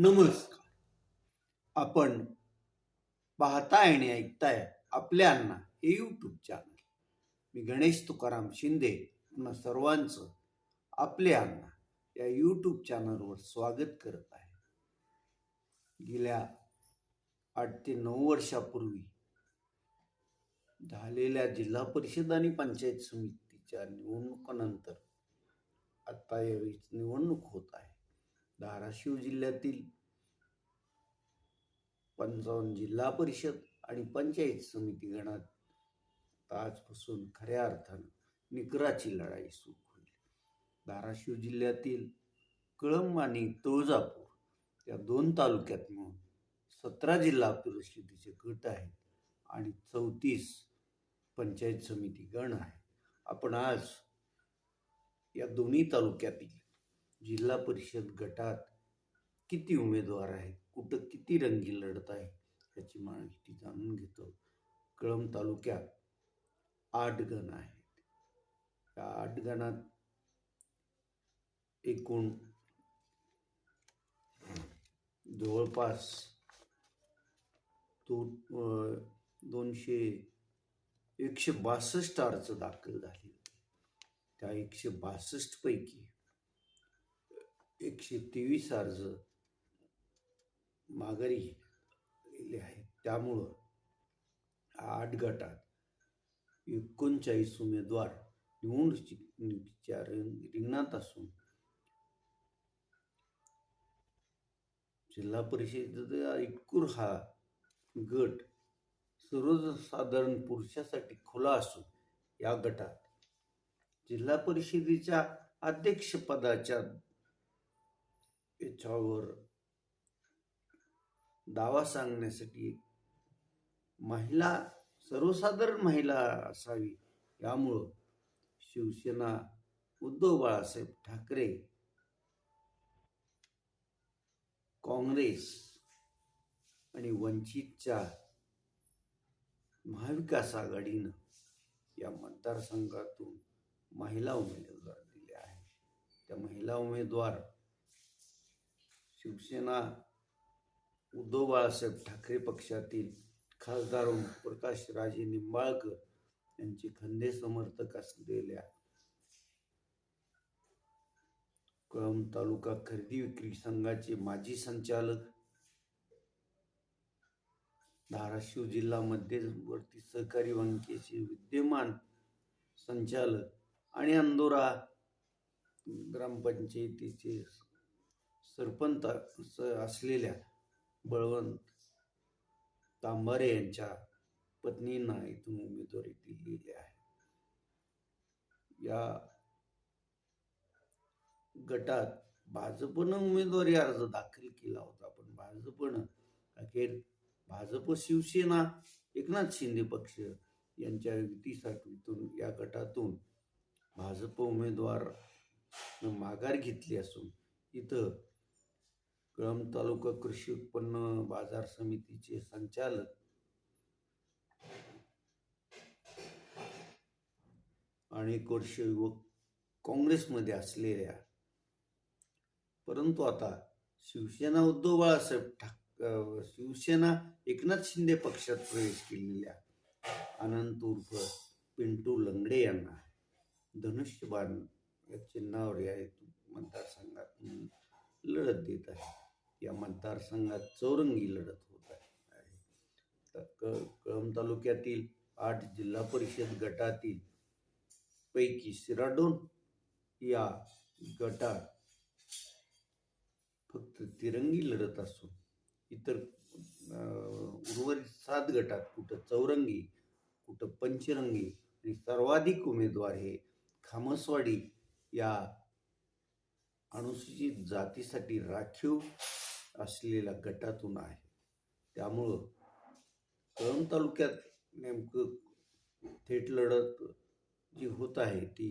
नमस्कार. आपण पाहताय आणि ऐकताय आपल्या अण्णा हे यूट्यूब चॅनल मी गणेश तुकाराम शिंदे पुन्हा सर्वांचं आपले अण्णा या यूट्यूब चॅनलवर स्वागत करत आहे. गेल्या आठ ते नऊ वर्षापूर्वी झालेल्या जिल्हा परिषद आणि पंचायत समितीच्या निवडणुकानंतर आता यावेळी निवडणूक होत आहे. धाराशिव जिल्ह्यातील पंचावन्न जिल्हा परिषद आणि पंचायत समिती गणात आजपासून खऱ्या अर्थानं निकराची लढाई सुरू होईल. धाराशिव जिल्ह्यातील कळंब आणि तुळजापूर या दोन तालुक्यात मिळून सतरा जिल्हा परिषदेचे गट आहेत आणि चौतीस पंचायत समिती गण आहे आपण आज या दोन्ही तालुक्यातील जिल्हा परिषद गटात किती उमेदवार आहेत? कुठं किती रंगी लढत आहे? याची माहिती जाणून घेतो. कळंब तालुक्यात आठ गण आहेत. त्या आठ गणात एकूण जवळपास तो दोनशे एकशे बासष्ट अर्ज दाखल झाले त्या एकशे बासष्टपैकी एकशे तेवीस अर्ज माघारी गेले आहेत. त्यामुळं आठ गटात एकोणचाळीस उमेदवार निवडणुकीच्या रिंग- रिंगणात असून जिल्हा परिषदेचा इटकूर हा गट सर्वसाधारण पुरुषासाठी खुला असून या गटात जिल्हा परिषदेच्या अध्यक्षपदाच्या याच्यावर दावा सांगण्यासाठी महिला सर्वसाधारण महिला असावी यामुळं शिवसेना उद्धव बाळासाहेब ठाकरे काँग्रेस आणि वंचितच्या महाविकास आघाडीनं या मतदारसंघातून महिला उमेदवार दिले आहे त्या महिला उमेदवार शिवसेना उद्धव बाळासाहेब ठाकरे पक्षातील खासदार प्रकाश राजे निंबाळकर यांचे खंदे समर्थक असलेल्या कळम तालुका खरेदी विक्री संघाचे माजी संचालक धाराशिव जिल्हा मध्यवर्ती सहकारी बँकेचे विद्यमान संचालक आणि अंदोरा ग्रामपंचायतीचे सरपंच स- असलेल्या बळवंत तांबारे यांच्या पत्नींना इथून उमेदवारी दिलेली आहे. या गटात भाजपनं उमेदवारी अर्ज दाखल केला होता पण भाजपनं अखेर भाजप शिवसेना एकनाथ शिंदे पक्ष यांच्या युतीसाठीतून या गटातून भाजप उमेदवार माघार घेतली असून इथं कळंब तालुका कृषी उत्पन्न बाजार समितीचे संचालक अनेक वर्ष युवक काँग्रेसमध्ये असलेल्या परंतु आता शिवसेना उद्धव बाळासाहेब ठाक शिवसेना एकनाथ शिंदे पक्षात प्रवेश केलेल्या अनंत उर्फ पिंटू लंगडे यांना धनुष्यबाण या चिन्हावर या मतदारसंघात लढत देत आहे या मतदारसंघात चौरंगी लढत होत आहे. तर क कळंब तालुक्यातील आठ जिल्हा परिषद गटातील पैकी सिराडोन या गटात फक्त तिरंगी लढत असून इतर उर्वरित सात गटात कुठं चौरंगी कुठं पंचरंगी आणि सर्वाधिक उमेदवार हे खामसवाडी या अनुसूचित जातीसाठी राखीव असलेल्या गटातून आहे. त्यामुळं कळंब तालुक्यात नेमकं थेट लढत जी होत आहे ती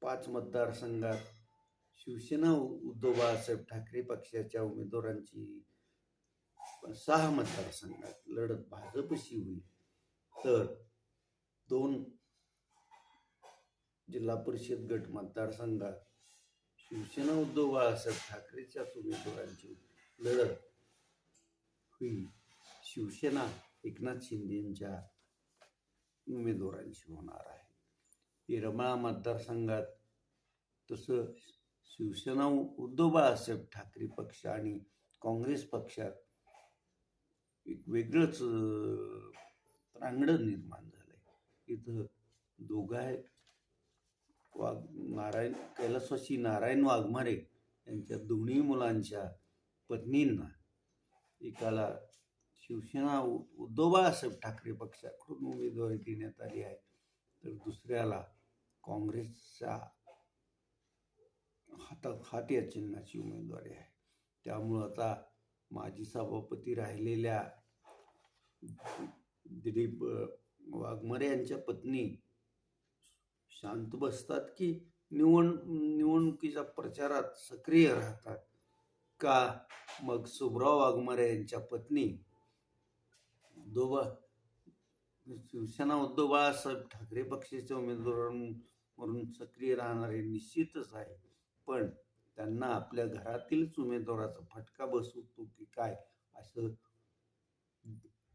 पाच मतदारसंघात शिवसेना उद्धव बाळासाहेब ठाकरे पक्षाच्या उमेदवारांची सहा मतदारसंघात लढत भाजपशी होईल. तर दोन जिल्हा परिषद गट मतदारसंघात शिवसेना उद्धव बाळासाहेब ठाकरेच्या उमेदवारांची लढत ही शिवसेना एकनाथ शिंदेच्या उमेदवारांशी होणार आहे. येरमाळा मतदारसंघात तसं शिवसेना उद्धव बाळासाहेब ठाकरे पक्ष आणि काँग्रेस पक्षात एक वेगळंच प्रांगण निर्माण झालंय. इथं दोघं आहेत. वाघ नारायण कैलासवासी नारायण वाघमारे यांच्या दोन्ही मुलांच्या पत्नींना एकाला शिवसेना उ- उद्धव बाळासाहेब ठाकरे पक्षाकडून उमेदवारी देण्यात आली आहे. तर दुसऱ्याला काँग्रेसच्या हातात हात या चिन्हाची उमेदवारी आहे. त्यामुळं आता माजी सभापती राहिलेल्या दिलीप वाघमारे यांच्या पत्नी शांत बसतात की निवड निवडणुकीच्या प्रचारात सक्रिय राहतात. का मग सुभराव वाघमारे यांच्या पत्नी दोबा शिवसेना उद्धव बाळासाहेब ठाकरे पक्षाचे उमेदवार म्हणून सक्रिय राहणारे निश्चितच आहे. पण त्यांना आपल्या घरातीलच उमेदवाराचा फटका बसवतो की काय असं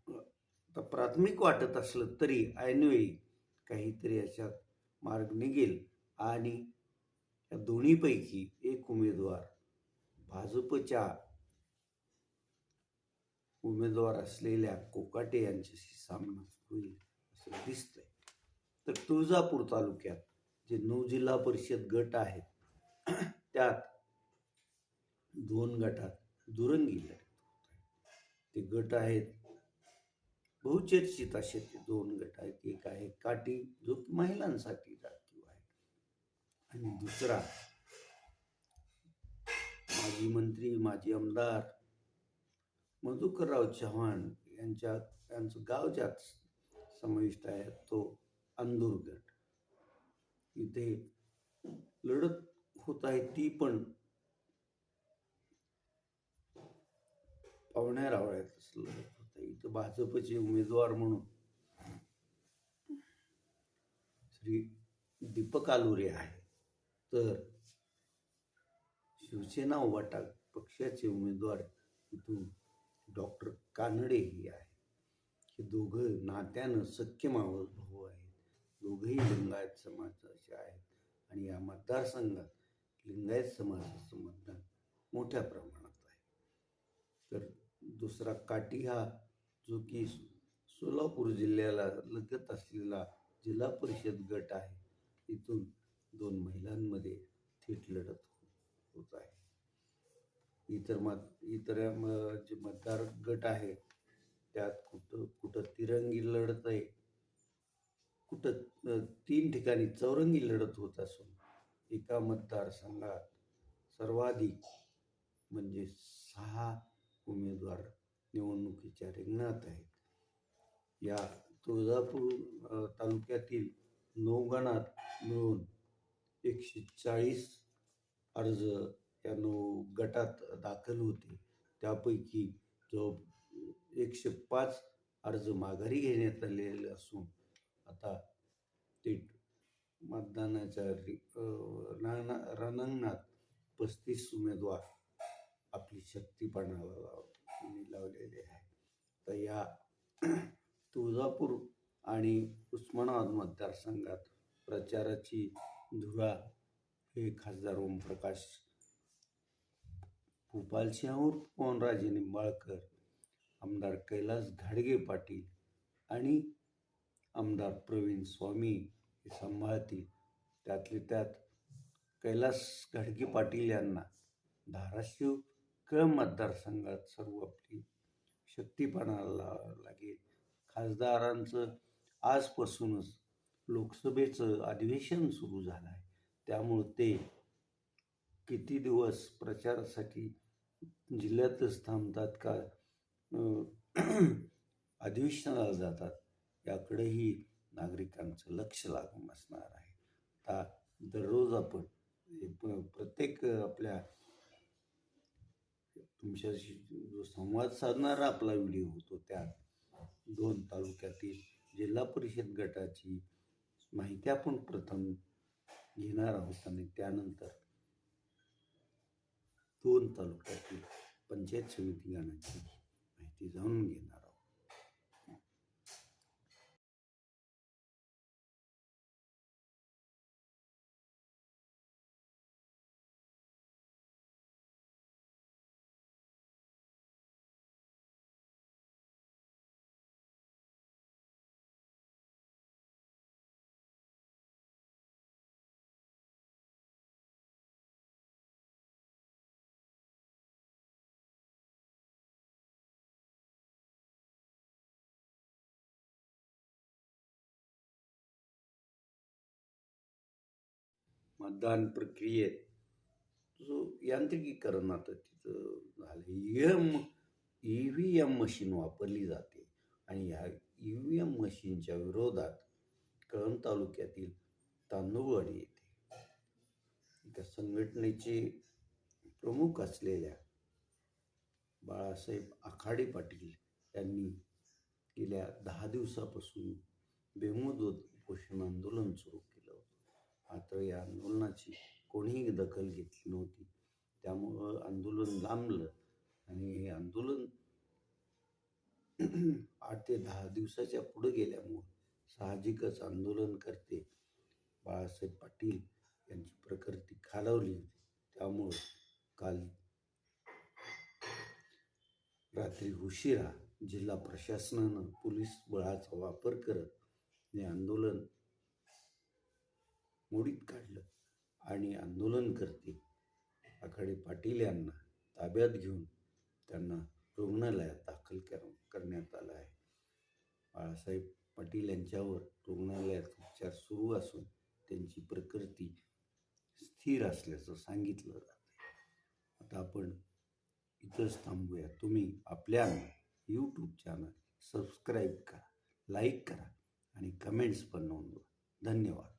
आता प्राथमिक वाटत असलं तरी ऐनवेळी काहीतरी याच्यात मार्ग निघेल आणि या दोन्हीपैकी एक उमेदवार भाजपच्या उमेदवार असलेल्या कोकाटे यांच्याशी सामना होईल असं दिसतंय. तर तुळजापूर तालुक्यात जे नऊ जिल्हा परिषद गट आहेत त्यात दोन गटात दुरंगी लढत ते गट आहेत बहुचर्चित असे ते दोन गट आहेत. एक आहे काटी जो की महिलांसाठी आणि दुसरा माजी मंत्री माजी आमदार मधुकरराव चव्हाण यांच्या यांचं गाव ज्यात समाविष्ट आहे तो अंदूरगड. इथे लढत होत आहे ती पण पावण्या रावळ्यातच लढत होत आहे. इथं भाजपचे उमेदवार म्हणून श्री दीपक आलुरे आहे तर शिवसेना वाटा पक्षाचे उमेदवार इथून डॉक्टर कानडे हे आहे हे दोघं नात्यानं सख्य मावस भाऊ आहेत. दोघंही लिंगायत समाजाचे आहेत. आणि या मतदारसंघात लिंगायत समाजाचं मतदान मोठ्या प्रमाणात आहे. तर दुसरा काटी हा जो की सोलापूर जिल्ह्याला लगत असलेला जिल्हा परिषद गट आहे. इथून दोन महिलांमध्ये थेट लढत होत आहे. इतर मत इतर म- जे मतदार गट आहे त्यात कुठं कुठं तिरंगी लढत आहे कुठं तीन ठिकाणी चौरंगी लढत होत असून एका मतदारसंघात सर्वाधिक म्हणजे सहा उमेदवार निवडणुकीच्या रिंगणात आहेत. या तुळजापूर तालुक्यातील नऊ गणात मिळून एकशे चाळीस अर्ज या नऊ गटात दाखल होते. त्यापैकी जो एकशे पाच अर्ज माघारी घेण्यात आलेले असून आता ते मतदानाच्या रणांगणात पस्तीस उमेदवार आपली शक्तीपणाला लाव- लावलेले आहे तर या तुळजापूर आणि उस्मानाबाद मतदारसंघात प्रचाराची धुरा हे खासदार ओमप्रकाश भूपाल सिंहावर पवनराजे निंबाळकर आमदार कैलास घाडगे पाटील आणि आमदार प्रवीण स्वामी हे सांभाळतील. त्यातले त्यात कैलास घाडगे पाटील यांना धाराशिव कळ मतदारसंघात सर्व आपली शक्तीपणाला लागेल. खासदारांचं आजपासूनच लोकसभेचं अधिवेशन सुरू झालं आहे त्यामुळं ते किती दिवस प्रचारासाठी जिल्ह्यातच थांबतात का अधिवेशनाला जातात याकडेही नागरिकांचं लक्ष लागून असणार आहे. आता दररोज आपण प्रत्येक आपल्या तुमच्याशी जो संवाद साधणारा आपला व्हिडिओ होतो त्यात दोन तालुक्यातील जिल्हा परिषद गटाची माहिती आपण प्रथम घेणार आहोत आणि त्यानंतर दोन तालुक्यातील पंचायत समिती गाण्याची माहिती जाणून घेणार मतदान प्रक्रियेत. जो यांत्रिकीकरण आता तिथं झालं. E M E V M machine वापरली जाते. आणि ह्या ई व्ही एम मशीनच्या विरोधात कळंब तालुक्यातील तांदूळवाडी येथे त्या संघटनेचे प्रमुख असलेल्या बाळासाहेब आखाडे पाटील यांनी गेल्या दहा दिवसापासून बेमुदत उपोषण आंदोलन सुरू केलं होतं. मात्र या प्रकारची. कोणीही दखल घेतली नव्हती. त्यामुळं आंदोलन लांबलं आणि हे आंदोलन आठ ते दहा दिवसाच्या पुढे गेल्यामुळं साहजिकच आंदोलनकर्ते बाळासाहेब पाटील यांची प्रकृती खालावली होती. त्यामुळं काल रात्री उशिरा जिल्हा प्रशासनानं पोलीस बळाचा वापर करत हे आंदोलन मोडीत काढलं. आणि आंदोलनकर्ते आखाडे पाटील यांना ताब्यात घेऊन त्यांना रुग्णालयात दाखल कर करण्यात आलं आहे. बाळासाहेब पाटील यांच्यावर रुग्णालयात उपचार सुरू असून त्यांची प्रकृती स्थिर असल्याचं सांगितलं जातं आता आपण इथंच थांबूया. तुम्ही आपल्या यूट्यूब चॅनल सबस्क्राईब करा लाईक करा आणि कमेंट्स पण नोंदवा. धन्यवाद.